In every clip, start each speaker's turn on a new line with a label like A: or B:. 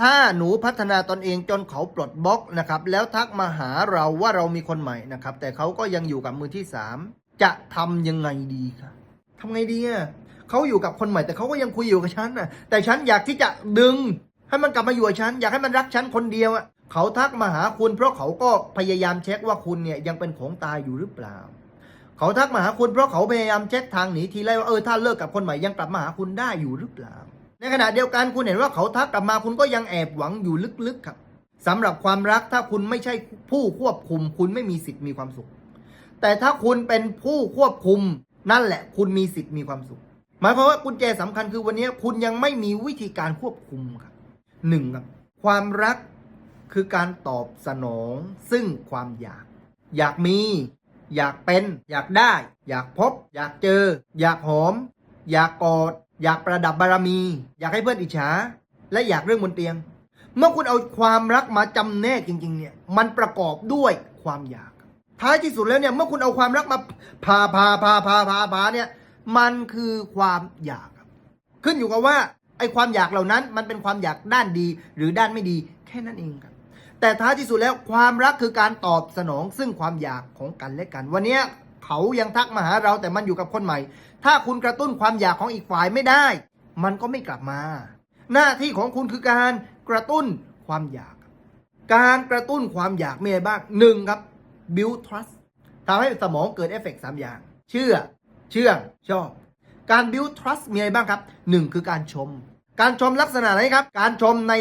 A: ถ้าหนูพัฒนาตนเองจนเขาปลดบล็อกนะครับแล้วทักมาหาเราว่าเรามีคนใหม่นะครับแต่เขาก็ยังอยู่กับมือที่สามจะทำยังไงดีครับทำไงดีอะเขาอยู่กับคนใหม่แต่เขาก็ยังคุยอยู่กับฉันน่ะแต่ฉันอยากที่จะดึง ให้มันกลับมาอยู่กับฉันอยากให้มันรักฉันคนเดียวอะเขาทักมาหาคุณเพราะเขาก็พยายามเช็คว่าคุณเนี่ยยังเป็นของตายอยู่หรือเปล่า เขาทักมาหาคุณเพราะเขาพยายามเช็คทางหนีทีไรว่าเออถ้าเลิกกับคนใหม่ยังกลับมาหาคุณได้อยู่หรือเปล่า ในขณะเดียวกันคุณเห็นว่าเขาทักกลับมาคุณก็ยังแอบหวังอยู่ลึกๆครับสำหรับความรักถ้าคุณไม่ใช่ผู้ควบคุม คุณไม่มีสิทธิ์มีความสุข แต่ถ้าคุณเป็นผู้ควบคุม นั่นแหละ คุณมีสิทธิ์มีความสุข หมายความว่ากุญแจสำคัญคือวันนี้คุณยังไม่มีวิธีการควบคุมครับหนึ่งครับความรักคือการตอบสนอง ซึ่งความอยาก อยากมี อยากเป็น อยากได้ อยากพบ อยากเจอ อยากหอม อยากกอด อยากประดับบารมี อยากให้เพื่อนอิจฉา และอยากเรื่องบนเตียง เมื่อคุณเอาความรักมาจำแนกจริง ๆ เนี่ย มันประกอบด้วยความอยาก ท้ายที่สุดแล้วเนี่ย เมื่อคุณเอาความรักมาพาพาพาพาพาพาเนี่ย มันคือความอยากขึ้นอยู่กับว่าไอ้ความอยากเหล่านั้น มันเป็นความอยากด้านดีหรือด้านไม่ดีแค่นั้นเองครับแต่ท้ายที่สุดแล้วความรักคือการตอบสนองซึ่งความอยากของกันและกัน วันนี้ เขายังทักมาหาเราแต่มันอยู่กับคนใหม่ ถ้าคุณกระตุ้นความอยากของอีกฝ่ายไม่ได้ มันก็ไม่กลับมา หน้าที่ของคุณคือการกระตุ้นความอยาก การกระตุ้นความอยากมีอะไรบ้างหนึ่งครับ build trust ทำให้สมองเกิดเอฟเฟกต์สามอย่าง เชื่อ เชื่องชอบ การ build trust มีอะไรบ้างครับหนึ่งคือการชม การชมลักษณะไหนครับ การชมใน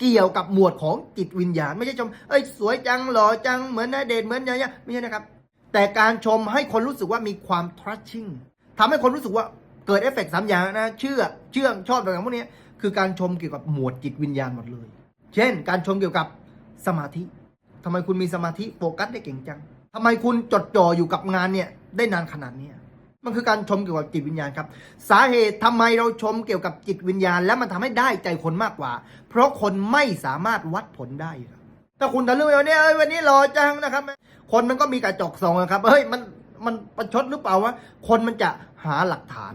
A: เกี่ยวกับหมวดของจิตวิญญาณ ไม่ใช่ชม เอ้ยสวยจังหล่อจังเหมือนนาเดชน์เหมือนยายไม่ใช่นะครับ แต่การชมให้คนรู้สึกว่ามีความ trusting ทำให้คนรู้สึกว่าเกิดเอฟเฟกต์สามอย่างนะ เชื่อ เชื่อง ชอบต่างๆพวกนี้คือการชมเกี่ยวกับหมวดจิตวิญญาณหมดเลย เช่น การชมเกี่ยวกับสมาธิทำไมคุณมีสมาธิโฟกัสได้เก่งจังทำไมคุณจดจ่ออยู่กับงานเนี่ยได้นานขนาดนี้มันคือการชมเกี่ยวกับจิตวิญญาณครับ สาเหตุทำไมเราชมเกี่ยวกับจิตวิญญาณ แล้วมันทำให้ได้ใจคนมากกว่า เพราะคนไม่สามารถวัดผลได้ครับ ถ้าคุณทะลึ่งไปวันนี้เอ้ยวันนี้หล่อจังนะครับ คนมันก็มีกระจกส่องอะครับเฮ้ยมันมันประชดหรือเปล่าวะคนมันจะหาหลักฐาน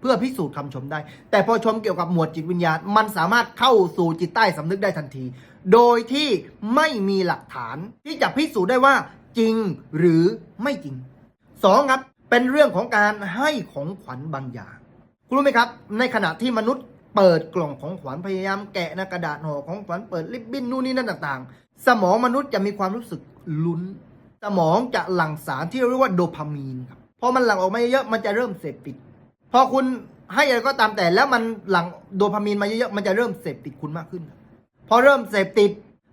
A: เพื่อพิสูจน์คำชมได้ แต่พอชมเกี่ยวกับหมวดจิตวิญญาณ มันสามารถเข้าสู่จิตใต้สำนึกได้ทันที โดยที่ไม่มีหลักฐานที่จะพิสูจน์ได้ว่าจริงหรือไม่จริงสองครับ เป็นเรื่องของการให้ของขวัญบางอย่าง คุณรู้ไหมครับ ในขณะที่มนุษย์เปิดกล่องของขวัญพยายามแกะนะกระดาษห่อของขวัญเปิดลิบบิ้นนู่นนี่นั่นต่างๆ สมองมนุษย์จะมีความรู้สึกลุ้น สมองจะหลั่งสารที่เรียกว่าโดพามีนครับพอมันหลั่งออกมาเยอะๆมันจะเริ่มเสพติด พอคุณให้อะไรก็ตามแต่แล้วมันหลั่งโดพามีนมาเยอะๆมันจะเริ่มเสพติดคุณมากขึ้น พอเริ่มเสพติด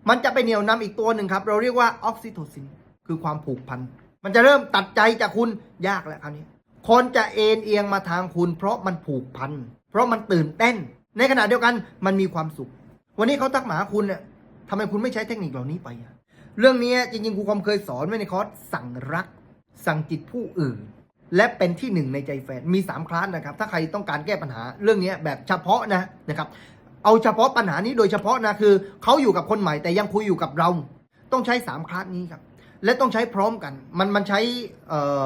A: มันจะไปเหนี่ยวนำอีกตัวหนึ่งครับ เราเรียกว่าออกซิโทซิน คือความผูกพัน มันจะเริ่มตัดใจจากคุณยากแล้วคราวนี้ คนจะเอ็นเอียงมาทางคุณ เพราะมันผูกพัน เพราะมันตื่นเต้น ในขณะเดียวกันมันมีความสุข วันนี้เขาทักหมาคุณเนี่ย ทำไมคุณไม่ใช้เทคนิคเหล่านี้ไปอะเรื่องนี้จริงๆครูคอมเคยสอนไว้ในคอร์สสั่งรัก สั่งจิตผู้อื่น และเป็นที่หนึ่งในใจแฟน มี 3 คลาสนะครับ ถ้าใครต้องการแก้ปัญหาเรื่องนี้แบบเฉพาะนะนะครับ เอาเฉพาะปัญหานี้โดยเฉพาะนะคือเขาอยู่กับคนใหม่แต่ยังคุยอยู่กับเรา ต้องใช้ 3 คลาสนี้ครับ และต้องใช้พร้อมกัน มันมันใช้เอ่อ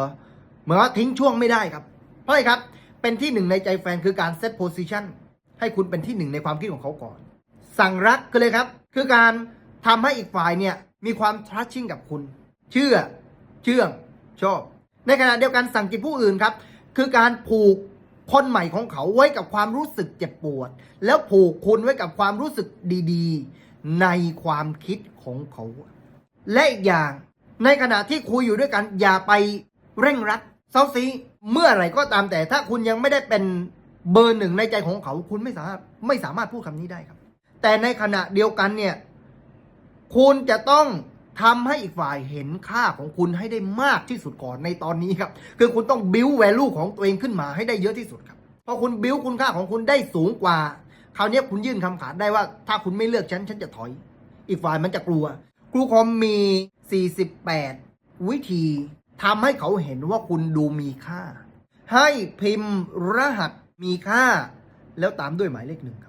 A: เหมือนว่าทิ้งช่วงไม่ได้ครับ เพราะอะไรครับ เป็นที่หนึ่งในใจแฟนคือการเซตโพซิชันให้คุณเป็นที่หนึ่งในความคิดของเขาก่อน สั่งรักก็เลยครับ คือการทำให้อีกฝ่ายเนี่ยมีความ trusting กับคุณ เชื่อ เชื่องชอบ ในขณะเดียวกันสั่งจิตผู้อื่นครับ คือการผูกคนใหม่ของเขาไว้กับความรู้สึกเจ็บปวด แล้วผูกคุณไว้กับความรู้สึกดีๆ ในความคิดของเขา และอีกอย่างในขณะที่คุยอยู่ด้วยกัน อย่าไปเร่งรัดเซาซีเมื่อไหร่ก็ตามแต่ถ้าคุณยังไม่ได้เป็นเบอร์หนึ่งในใจของเขา คุณไม่สามารถไม่สามารถพูดคำนี้ได้ครับ แต่ในขณะเดียวกันเนี่ย คุณจะต้องทำให้อีกฝ่ายเห็นค่าของคุณให้ได้มากที่สุดก่อนในตอนนี้ครับ คือคุณต้องบิวแวลูของตัวเองขึ้นมาให้ได้เยอะที่สุดครับพอคุณบิวคุณค่าของคุณได้สูงกว่าคราวนี้คุณยื่นคำขาดได้ว่า ถ้าคุณไม่เลือกฉันฉันจะถอย อีกฝ่ายมันจะกลัว ครูคอมมี 48 วิธีทำให้เขาเห็นว่าคุณดูมีค่า ให้พิมพ์รหัสมีค่า แล้วตามด้วยหมายเลขหนึ่งครับ